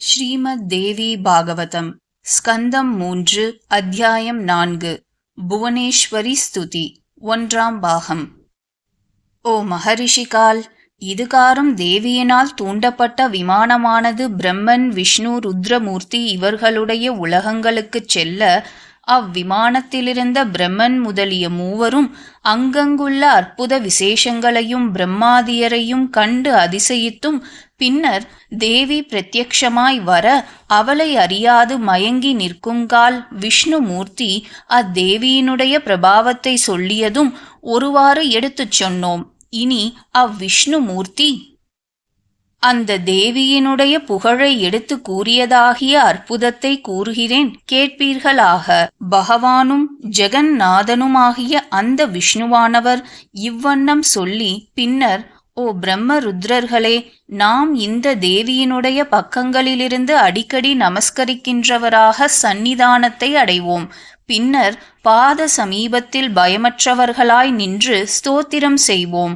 ஸ்ரீமத் தேவி பாகவதம் ஸ்கந்தம் மூன்று அத்தியாயம் நான்கு புவனேஸ்வரி ஸ்துதி ஒன்றாம் பாகம். ஓ மகரிஷிகால் இதுகாரும் தேவியினால் தூண்டப்பட்ட விமானமானது பிரம்மன் விஷ்ணு ருத்ரமூர்த்தி இவர்களுடைய உலகங்களுக்குச் செல்ல அவ்விமானத்திலிருந்த பிரம்மன் முதலிய மூவரும் அங்கங்குள்ள அற்புத விசேஷங்களையும் பிரம்மாதியரையும் கண்டு அதிசயித்தும் பின்னர் தேவி பிரத்யக்ஷமாய் வர அவளை அறியாது மயங்கி நிற்குங்கால் விஷ்ணுமூர்த்தி அத்தேவியினுடைய பிரபாவத்தை சொல்லியதும் ஒருவாறு எடுத்துச் சொன்னோம். இனி அவ்விஷ்ணுமூர்த்தி அந்த தேவியினுடைய புகழை எடுத்து கூறியதாகிய அற்புதத்தை கூறுகிறேன் கேட்பீர்களாக. பகவானும் ஜெகந்நாதனுமாகிய அந்த விஷ்ணுவானவர் இவ்வண்ணம் சொல்லி பின்னர் ஓ பிரம்ம ருத்ரர்களே நாம் இந்த தேவியினுடைய பக்கங்களிலிருந்து அடிக்கடி நமஸ்கரிக்கின்றவராக சந்நிதானத்தை அடைவோம். பின்னர் பாத சமீபத்தில் பயமற்றவர்களாய் நின்று ஸ்தோத்திரம் செய்வோம்.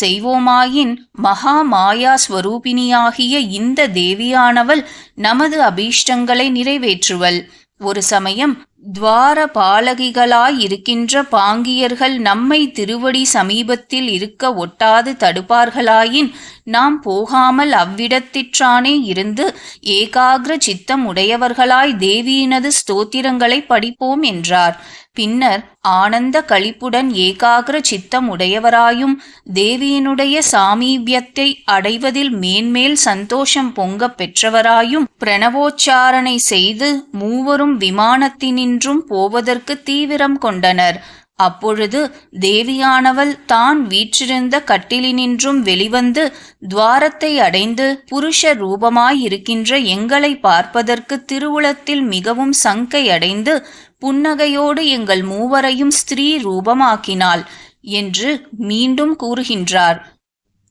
செய்வோமாயின் மகா மாயா ஸ்வரூபிணியாகிய இந்த தேவியானவள் நமது அபீஷ்டங்களை நிறைவேற்றுவள். ஒரு சமயம் துவாரபாலகிகளாயிருக்கின்ற பாங்கியர்கள் நம்மை திருவடி சமீபத்தில் இருக்க ஒட்டாது தடுப்பார்களாயின் நாம் போகாமல் அவ்விடத்திற்றானே இருந்து ஏகாகிர சித்தம் உடையவர்களாய் தேவியினது ஸ்தோத்திரங்களை படிப்போம் என்றார். பின்னர் ஆனந்த கழிப்புடன் ஏகாகிர சித்தம் உடையவராயும் தேவியினுடைய சாமீபியத்தை அடைவதில் மேன்மேல் சந்தோஷம் பொங்க பெற்றவராயும் பிரணவோச்சாரணை செய்து மூவரும் விமானத்தினின் விமானத்தினின்றும் போவதற்கு தீவிரம் கொண்டனர். அப்பொழுது தேவியானவள் தான் வீற்றிருந்த கட்டிலினின்றும் வெளிவந்து துவாரத்தை அடைந்து புருஷ ரூபமாயிருக்கின்ற எங்களை பார்ப்பதற்கு திருவுளத்தில் மிகவும் சங்கை அடைந்து புன்னகையோடு எங்கள் மூவரையும் ஸ்திரீ ரூபமாக்கினாள் என்று மீண்டும் கூறுகின்றார்.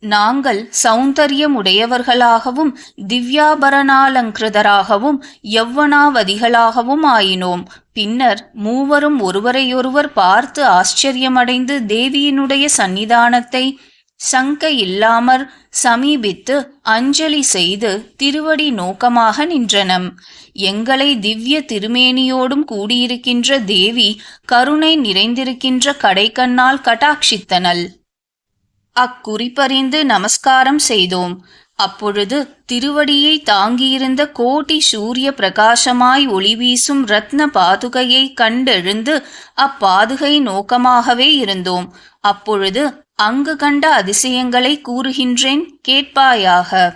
நாங்கள் சௌந்தரியமுடையவர்களாகவும் திவ்யாபரணாலங்கிருதராகவும் யவ்வனாவதிகளாகவும் ஆயினோம். பின்னர் மூவரும் ஒருவரையொருவர் பார்த்து ஆச்சரியமடைந்து தேவியினுடைய சந்நிதானத்தை சங்க இல்லாமற் சமீபித்து அஞ்சலி செய்து திருவடி நோக்கமாக நின்றனம். எங்களை திவ்ய திருமேனியோடும் கூடியிருக்கின்ற தேவி கருணை நிறைந்திருக்கின்ற கடைக்கண்ணால் கட்டாட்சித்தனள். அக்குறிப்பறிந்து நமஸ்காரம் செய்தோம். அப்பொழுது திருவடியை தாங்கியிருந்த கோட்டி சூரிய பிரகாசமாய் ஒளிவீசும் ரத்ன பாதுகையை கண்டெழுந்து அப்பாதுகை நோக்கமாகவே இருந்தோம். அப்பொழுது அங்கு கண்ட அதிசயங்களை கூறுகின்றேன் கேட்பாயாக.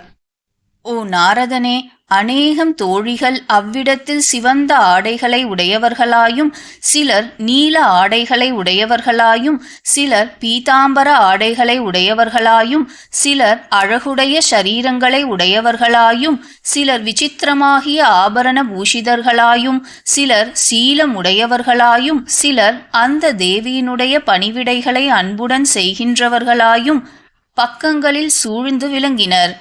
ஓ நாரதனே அநேகம் தோழிகள் அவ்விடத்தில் சிவந்த ஆடைகளை உடையவர்களாயும் சிலர் நீல ஆடைகளை உடையவர்களாயும் சிலர் பீதாம்பர ஆடைகளை உடையவர்களாயும் சிலர் அழகுடைய சரீரங்களை உடையவர்களாயும் சிலர் விசித்திரமாகிய ஆபரண பூஷிதர்களாயும் சிலர் சீலம் உடையவர்களாயும் சிலர் அந்த தேவியினுடைய பணிவிடைகளை அன்புடன் செய்கின்றவர்களாயும் பக்கங்களில் சூழ்ந்து விளங்கினர்.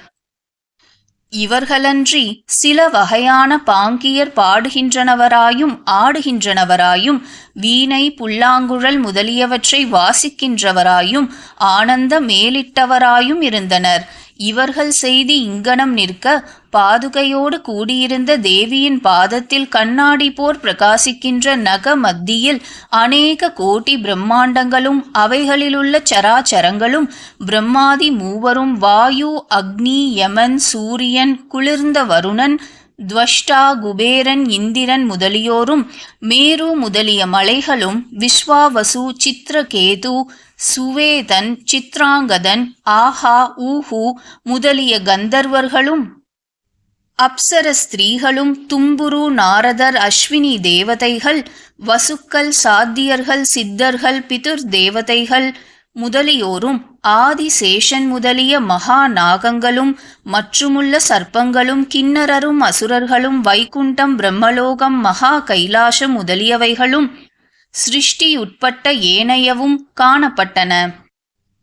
இவர்களன்றி சில வகையான பாங்கியர் பாடுகின்றனவராயும் ஆடுகின்றனவராயும் வீணை புல்லாங்குழல் முதலியவற்றை வாசிக்கின்றவராயும் ஆனந்த மேலிட்டவராயும் இருந்தனர். இவர்கள் செய்தி இங்கனம் நிற்க பாதுகையோடு கூடியிருந்த தேவியின் பாதத்தில் கண்ணாடி போர் பிரகாசிக்கின்ற நக மத்தியில் அநேக கோட்டி பிரம்மாண்டங்களும் அவைகளிலுள்ள சராச்சரங்களும் பிரம்மாதி மூவரும் வாயு அக்னி யமன் சூரியன் குளிர்ந்த வருணன் துவஷ்டா குபேரன் இந்திரன் முதலியோரும் மேரு முதலிய மலைகளும் விஸ்வாவசு சித்திரகேது சுவேதன் சித்ராங்கதன் ஆஹா ஊஹு முதலிய கந்தர்வர்களும் அப்சர ஸ்திரீகளும் தும்புரு நாரதர் அஸ்வினி தேவதைகள் வசுக்கள் சாத்தியர்கள் சித்தர்கள் பிதுர் தேவதைகள் முதலியோரும் ஆதிசேஷன் முதலிய மகா நாகங்களும் மற்றுமுள்ள சர்ப்பங்களும் கிண்ணரரும் அசுரர்களும் வைகுண்டம் பிரம்மலோகம் மகா கைலாசம் முதலியவைகளும் சிருஷ்டி உட்பட்ட ஏனையவும் காணப்பட்டன.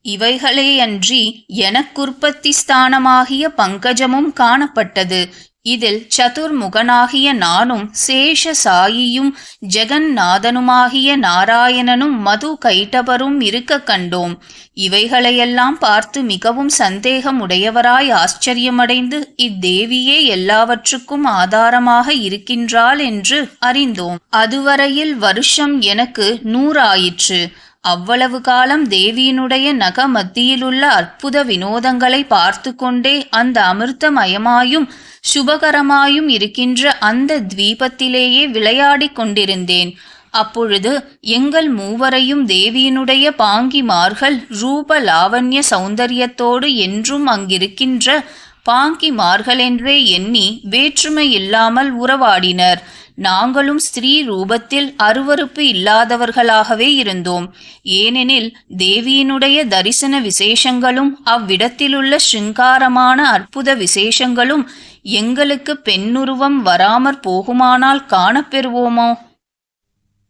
இவைகளேயன்றி எனக்குற்பத்தி ஸ்தானமாகிய பங்கஜமும் காணப்பட்டது. இதில் சதுர்முகனாகிய நானும் சேஷ சாயியும் ஜெகந்நாதனுமாகிய நாராயணனும் மது கைட்டபரும் இருக்க கண்டோம். இவைகளையெல்லாம் பார்த்து மிகவும் சந்தேகம் உடையவராய் ஆச்சரியமடைந்து இத்தேவியே எல்லாவற்றுக்கும் ஆதாரமாக இருக்கின்றாள் என்று அறிந்தோம். அதுவரையில் வருஷம் எனக்கு நூறாயிற்று. அவ்வளவு காலம் தேவியினுடைய நக மத்தியிலுள்ள அற்புத வினோதங்களை பார்த்து கொண்டே அந்த அமிர்தமயமாயும் சுபகரமாயும் இருக்கின்ற அந்த த்வீபத்திலேயே விளையாடிக் கொண்டிருந்தேன். அப்பொழுது எங்கள் மூவரையும் தேவியினுடைய பாங்கிமார்கள் ரூப லாவண்ய சௌந்தரியத்தோடு என்றும் அங்கிருக்கின்ற பாங்கிமார்களென்றே எண்ணி வேற்றுமை இல்லாமல் உறவாடினர். நாங்களும் ஸ்திரீ ரூபத்தில் அருவருப்பு இல்லாதவர்களாகவே இருந்தோம். ஏனெனில் தேவியினுடைய தரிசன விசேஷங்களும் அவ்விடத்திலுள்ள சிங்காரமான அற்புத விசேஷங்களும் எங்களுக்கு பெண்ணுருவம் வராமற் போகுமானால் காணப்பெறுவோமோ?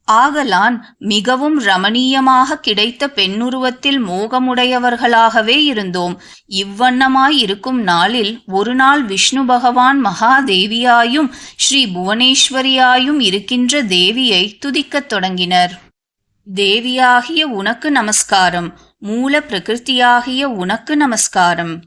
ஆகலான் மிகவும் ரமணீயமாக கிடைத்த பெண்ணுருவத்தில் மோகமுடையவர்களாகவே இருந்தோம். இவ்வண்ணமாய் இருக்கும் நாளில் ஒரு நாள் விஷ்ணு பகவான் மகாதேவியாயும் ஸ்ரீ புவனேஸ்வரியாயும் இருக்கின்ற தேவியை துதிக்கத் தொடங்கினர். தேவியாகிய உனக்கு நமஸ்காரம். மூல பிரகிருத்தியாகிய உனக்கு நமஸ்காரம்.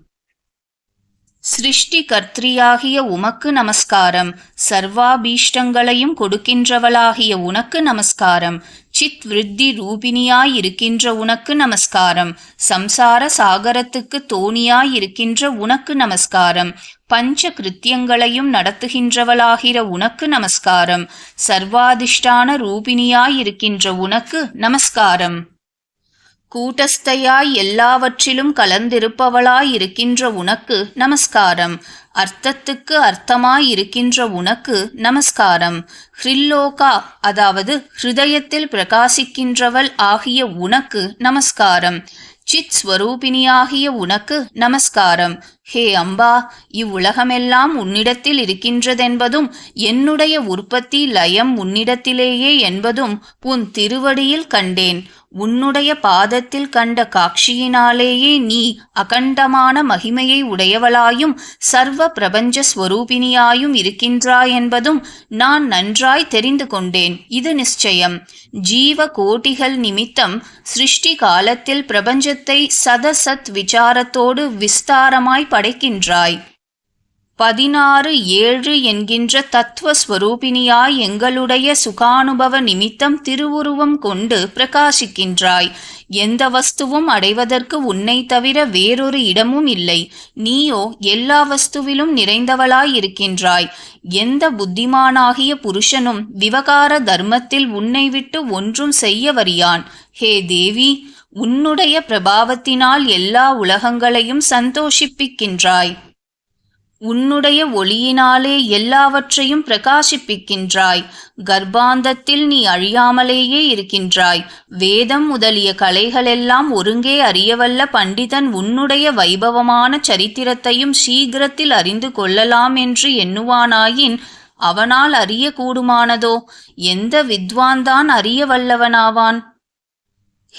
சிருஷ்டி கர்த்தியாகிய உமக்கு நமஸ்காரம். சர்வாபீஷ்டங்களையும் கொடுக்கின்றவளாகிய உனக்கு நமஸ்காரம். சித் விருத்தி ரூபிணியாயிருக்கின்ற உனக்கு நமஸ்காரம். சம்சார சாகரத்துக்கு தோணியாயிருக்கின்ற உனக்கு நமஸ்காரம். பஞ்ச கிருத்தியங்களையும் நடத்துகின்றவளாகிற உனக்கு நமஸ்காரம். சர்வாதிஷ்டான ரூபிணியாயிருக்கின்ற உனக்கு நமஸ்காரம். கூட்டஸ்தையாய் எல்லாவற்றிலும் கலந்திருப்பவளாய் இருக்கின்ற உனக்கு நமஸ்காரம். அர்த்தத்துக்கு அர்த்தமாய் இருக்கின்ற உனக்கு நமஸ்காரம். ஹ்ரில்லோகா அதாவது ஹிருதயத்தில் பிரகாசிக்கின்றவள் ஆகிய உனக்கு நமஸ்காரம். சித் ஸ்வரூபிணியாகிய உனக்கு நமஸ்காரம். ஹே அம்பா இவ்வுலகமெல்லாம் உன்னிடத்தில் இருக்கின்றதென்பதும் என்னுடைய உற்பத்தி லயம் உன்னிடத்திலேயே என்பதும் உன் திருவடியில் கண்டேன். உன்னுடைய பாதத்தில் கண்ட காட்சியினாலேயே நீ அகண்டமான மகிமையை உடையவளாயும் சர்வ பிரபஞ்ச ஸ்வரூபிணியாயும் இருக்கின்றாய் என்பதும் நான் நன்றாய் தெரிந்து கொண்டேன். இது நிச்சயம். ஜீவ கோட்டிகள் நிமித்தம் சிருஷ்டி காலத்தில் பிரபஞ்சத்தை சதசத் விசாரத்தோடு விஸ்தாரமாய் படைக்கின்றாய். பதினாறு ஏழு என்கின்ற தத்துவஸ்வரூபிணியாய் எங்களுடைய சுகானுபவ நிமித்தம் திருவுருவம் கொண்டு பிரகாசிக்கின்றாய். எந்த வஸ்துவும் அடைவதற்கு உன்னை தவிர வேறொரு இடமும் இல்லை. நீயோ எல்லா வஸ்துவிலும் நிறைந்தவளாய் இருக்கின்றாய். எந்த புத்திமானாகிய புருஷனும் விவகார தர்மத்தில் உன்னை விட்டு ஒன்றும் செய்ய வரியான் ஹே தேவி உன்னுடைய பிரபாவத்தினால் எல்லா உலகங்களையும் சந்தோஷிப்பிக்கின்றாய். உன்னுடைய ஒளியினாலே எல்லாவற்றையும் பிரகாசிப்பிக்கின்றாய். கர்ப்பாந்தத்தில் நீ அழியாமலேயே இருக்கின்றாய். வேதம் முதலிய கலைகளெல்லாம் ஒருங்கே அறியவல்ல பண்டிதன் உன்னுடைய வைபவமான சரித்திரத்தையும் சீக்கிரத்தில் அறிந்து கொள்ளலாம் என்று எண்ணுவானாயின் அவனால் அறியக்கூடுமானதோ? எந்த வித்வான்தான் அறிய வல்லவனாவான்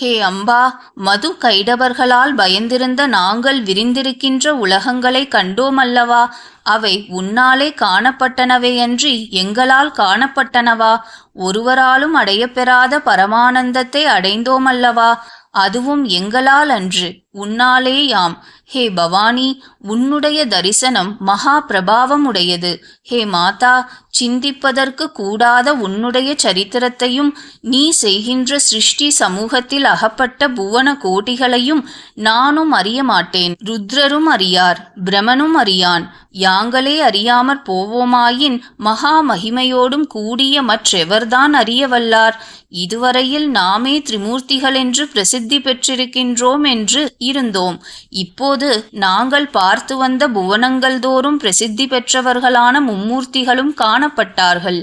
ஹே அம்பா மது கைடவர்களால் பயந்திருந்த நாங்கள் விரிந்திருக்கின்ற உலகங்களை கண்டோமல்லவா? அவை உன்னாலே காணப்பட்டனவையன்றி எங்களால் காணப்பட்டனவா? ஒருவராலும் அடையப்பெறாத பரமானந்தத்தை அடைந்தோமல்லவா? அதுவும் எங்களால் அன்று. உன்னாலேயாம். ஹே பவானி உன்னுடைய தரிசனம் மகா பிரபாவமுடையது ஹே மாதா சிந்திப்பதற்கு கூடாத உன்னுடைய சரித்திரத்தையும் நீ செய்கின்ற சிருஷ்டி சமூகத்தில் அகப்பட்ட புவன கோட்டிகளையும் நானும் அறிய மாட்டேன். ருத்ரரும் அறியார் பிரமனும் அறியான். யாங்களே அறியாமற் போவோமாயின் மகா மகிமையோடும் கூடிய மற்றெவர்தான் அறியவல்லார்? இதுவரையில் நாமே திரிமூர்த்திகளென்று பிரசித்தி பெற்றிருக்கின்றோம் என்று இருந்தோம். இப்போது நாங்கள் பார்த்து வந்த புவனங்கள் தோறும் பிரசித்தி பெற்றவர்களான மும்மூர்த்திகளும் காணப்பட்டார்கள்.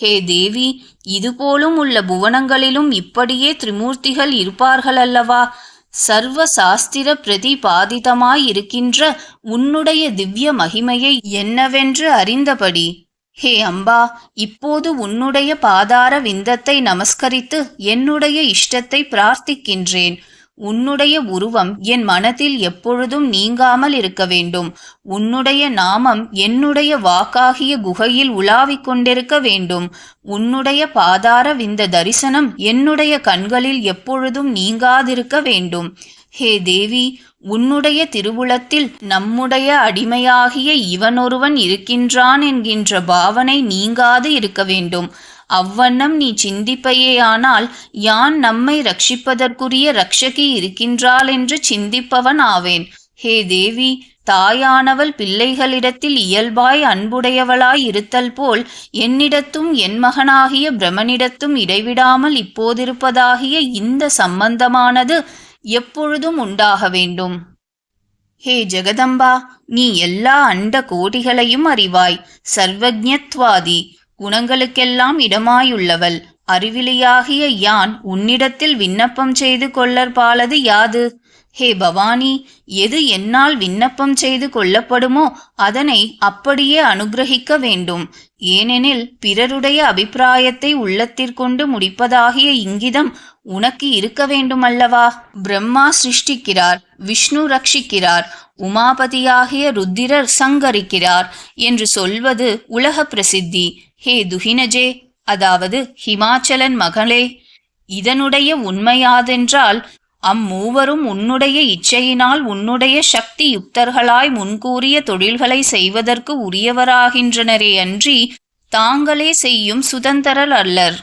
ஹே தேவி இதுபோலும் உள்ள புவனங்களிலும் இப்படியே திரிமூர்த்திகள் இருப்பார்கள் அல்லவா? சர்வ சாஸ்திர பிரதிபாதிதமாயிருக்கின்ற உன்னுடைய திவ்ய மகிமையை என்னவென்று அறிந்தபடி. ஹே அம்பா இப்போது உன்னுடைய பாதார விந்தத்தை நமஸ்கரித்து என்னுடைய இஷ்டத்தை பிரார்த்திக்கின்றேன். உன்னுடைய உருவம் என் மனத்தில் எப்பொழுதும் நீங்காமல் இருக்க வேண்டும். உன்னுடைய நாமம் என்னுடைய வாக்காகிய குகையில் உலாவிக் கொண்டிருக்க வேண்டும். உன்னுடைய பாதார விந்த தரிசனம் என்னுடைய கண்களில் எப்பொழுதும் நீங்காதிருக்க வேண்டும். ஹே தேவி உன்னுடைய திருவுளத்தில் நம்முடைய அடிமையாகிய இவனொருவன் இருக்கின்றான் என்கின்ற பாவனை நீங்காது இருக்க வேண்டும். அவ்வண்ணம் நீ சிந்திப்பையேயானால் யான் நம்மை ரட்சிப்பதற்குரிய ரக்ஷகி இருக்கின்றாள் என்று சிந்திப்பவன் ஆவேன். ஹே தேவி தாயானவள் பிள்ளைகளிடத்தில் இயல்பாய் அன்புடையவளாய் இருத்தல் போல் என்னிடத்தும் என் மகனாகிய பிரமனிடத்தும் இடைவிடாமல் இப்போதிருப்பதாகிய இந்த சம்பந்தமானது எப்பொழுதும் உண்டாக வேண்டும். ஹே ஜெகதம்பா நீ எல்லா அண்ட கோடிகளையும் அறிவாய். சர்வஜத்வாதி குணங்களுக்கெல்லாம் இடமாயுள்ளவள். அறிவிலியாகிய யான் உன்னிடத்தில் விண்ணப்பம் செய்து கொள்ளற்பாலது யாது? ஹே பவானி எது என்னால் விண்ணப்பம் செய்து கொள்ளப்படுமோ அதனை அப்படியே அனுகிரகிக்க வேண்டும். ஏனெனில் பிறருடைய அபிப்பிராயத்தை உள்ளத்திற்கொண்டு முடிப்பதாகிய இங்கிதம் உனக்கு இருக்க வேண்டுமல்லவா? பிரம்மா சிருஷ்டிக்கிறார் விஷ்ணு ரட்சிக்கிறார் உமாபதியாகிய ருத்திரர் சங்கரிக்கிறார் என்று சொல்வது உலக பிரசித்தி. ஹே துஹினஜே அதாவது ஹிமாச்சலன் மகளே இதனுடைய உண்மையாதென்றால் அம்மூவரும் உன்னுடைய இச்சையினால் உன்னுடைய சக்தி யுக்தர்களாய் முன்கூறிய தொழில்களை செய்வதற்கு உரியவராகின்றனரே அன்றி தாங்களே செய்யும் சுதந்திரர் அல்லர்.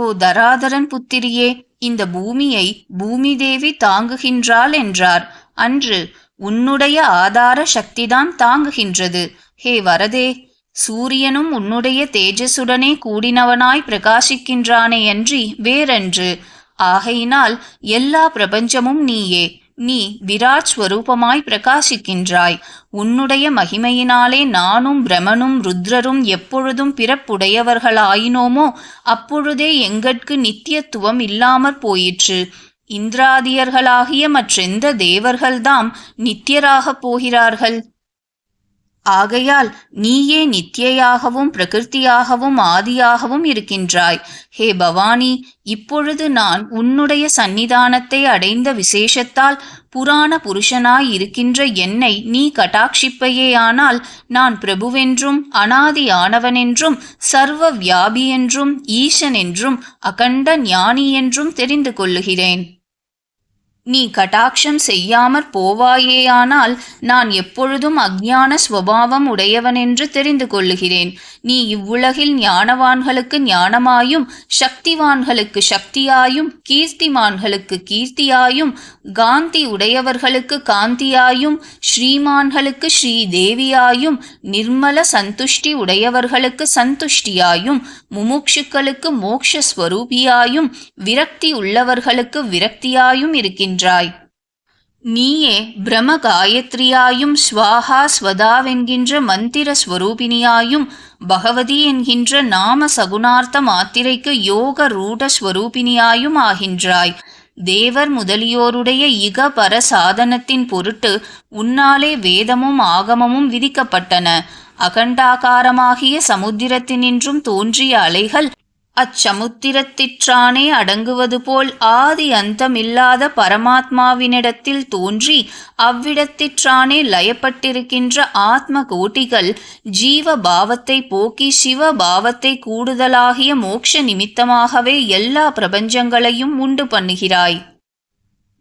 ஓ தராதரன் புத்திரியே இந்த பூமியை பூமி தேவி தாங்குகின்றாள் என்றார். அன்று உன்னுடைய ஆதார சக்திதான் தாங்குகின்றது. ஹே வரதே சூரியனும் உன்னுடைய தேஜசுடனே கூடினவனாய் பிரகாசிக்கின்றானே அன்றி வேறென்று. ஆகையினால் எல்லா பிரபஞ்சமும் நீயே. நீ விராட் ஸ்வரூபமாய் பிரகாசிக்கின்றாய். உன்னுடைய மகிமையினாலே நானும் பிரமனும் ருத்ரரும் எப்பொழுதும் பிறப்புடையவர்களாயினோமோ அப்பொழுதே எங்கட்கு நித்தியத்துவம் இல்லாமற் போயிற்று. இந்திராதியர்களாகிய மற்றெந்த தேவர்கள்தாம் நித்தியராகப் போகிறார்கள். ஆகையால் நீயே நித்தியையாகவும் பிரகிருத்தியாகவும் ஆதியாகவும் இருக்கின்றாய். ஹே பவானி இப்பொழுது நான் உன்னுடைய சந்நிதானத்தை அடைந்த விசேஷத்தால் புராண புருஷனாய் இருக்கின்ற என்னை நீ கட்டாட்சிப்பையேயானால் நான் பிரபுவென்றும் அனாதி ஆனவனென்றும் சர்வ வியாபி என்றும் ஈசன் என்றும் அகண்ட ஞானி என்றும் தெரிந்து கொள்ளுகிறேன். நீ கட்டாட்சம் செய்யாமற் போவாயேயானால் நான் எப்பொழுதும் அஜ்ஞான ஸ்வபாவம் உடையவனென்று தெரிந்து கொள்ளுகிறேன். நீ இவ்வுலகில் ஞானவான்களுக்கு ஞானமாயும் சக்திவான்களுக்கு சக்தியாயும் கீர்த்திமான்களுக்கு கீர்த்தியாயும் காந்தி உடையவர்களுக்கு காந்தியாயும் ஸ்ரீமான்களுக்கு ஸ்ரீதேவியாயும் நிர்மல சந்துஷ்டி உடையவர்களுக்கு சந்துஷ்டியாயும் முமுட்சுக்களுக்கு மோக்ஷஸ்வரூபியாயும் விரக்தி உள்ளவர்களுக்கு விரக்தியாயும் இருக்கின்ற என்றாய். நீயே பிரம காயத்ரியாயும் ஸ்வாஹா ஸ்வதாவென்கின்ற மந்திர ஸ்வரூபினியாயும் பகவதி என்கின்ற நாம சகுணார்த்த மாத்திரைக்கு யோக ரூட ஸ்வரூபினியாயும் ஆகின்றாய். தேவர் முதலியோருடைய இக பர சாதனத்தின் பொருட்டு உன்னாலே வேதமும் ஆகமமும் விதிக்கப்பட்டன. அகண்டாகாரமாகிய சமுத்திரத்தினின்றும் தோன்றிய அலைகள் அச்சமுத்திரத்திற்றானே அடங்குவது போல் ஆதி அந்தமில்லாத பரமாத்மாவினிடத்தில் தோன்றி அவ்விடத்திற்றானே லயப்பட்டிருக்கின்ற ஆத்ம கோட்டிகள் ஜீவ பாவத்தை போக்கி சிவ பாவத்தை கூடுதலாகிய மோக்ஷ நிமித்தமாகவே எல்லா பிரபஞ்சங்களையும் உண்டு பண்ணுகிறாய்.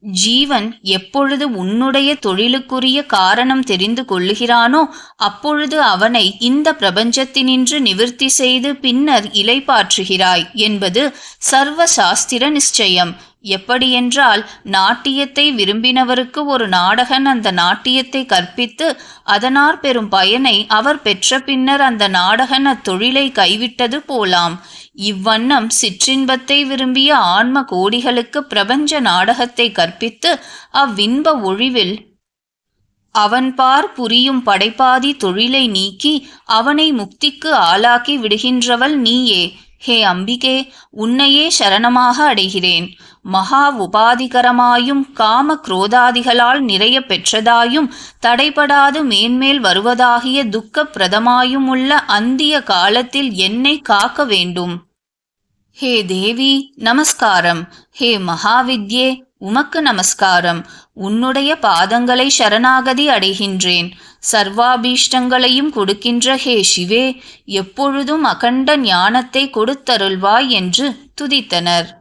ஜீவன் எப்பொழுது உன்னுடைய தொழிலுக்குரிய காரணம் தெரிந்து கொள்ளுகிறானோ அப்பொழுது அவனை இந்த பிரபஞ்சத்தினின்று நிவிற்த்தி செய்து பின்னர் இலைப்பாற்றுகிறாய் என்பது சர்வ சாஸ்திர நிச்சயம். எப்படியென்றால் நாட்டியத்தை விரும்பினவருக்கு ஒரு நாடகன் அந்த நாட்டியத்தை கற்பித்து அதனார் பெறும் பயனை அவர் பெற்ற பின்னர் அந்த நாடகன் அத்தொழிலை கைவிட்டது போலாம். இவ்வண்ணம் சிற்றின்பத்தை விரும்பிய ஆன்ம கோடிகளுக்கு பிரபஞ்ச நாடகத்தை கற்பித்து அவ்வின்ப ஒழிவில் அவன்பார் புரியும் படைப்பாதி தொழிலை நீக்கி அவனை முக்திக்கு ஆளாக்கி விடுகின்றவள் நீயே. ஹே அம்பிகே உன்னையே சரணமாக அடைகிறேன். மகா உபாதிகரமாயும் காம குரோதாதிகளால் நிறைய பெற்றதாயும் தடைபடாது மேன்மேல் வருவதாகிய துக்கப்பிரதமாயும் உள்ள அந்திய காலத்தில் என்னை காக்க வேண்டும். ஹே தேவி நமஸ்காரம். ஹே மகாவித்யே உமக்கு நமஸ்காரம். உன்னுடைய பாதங்களை சரணாகதி அடைகின்றேன். சர்வாபீஷ்டங்களையும் கொடுக்கின்ற ஹே சிவே எப்பொழுதும் அகண்ட ஞானத்தை கொடுத்தருள்வாய் என்று துதித்தனர்.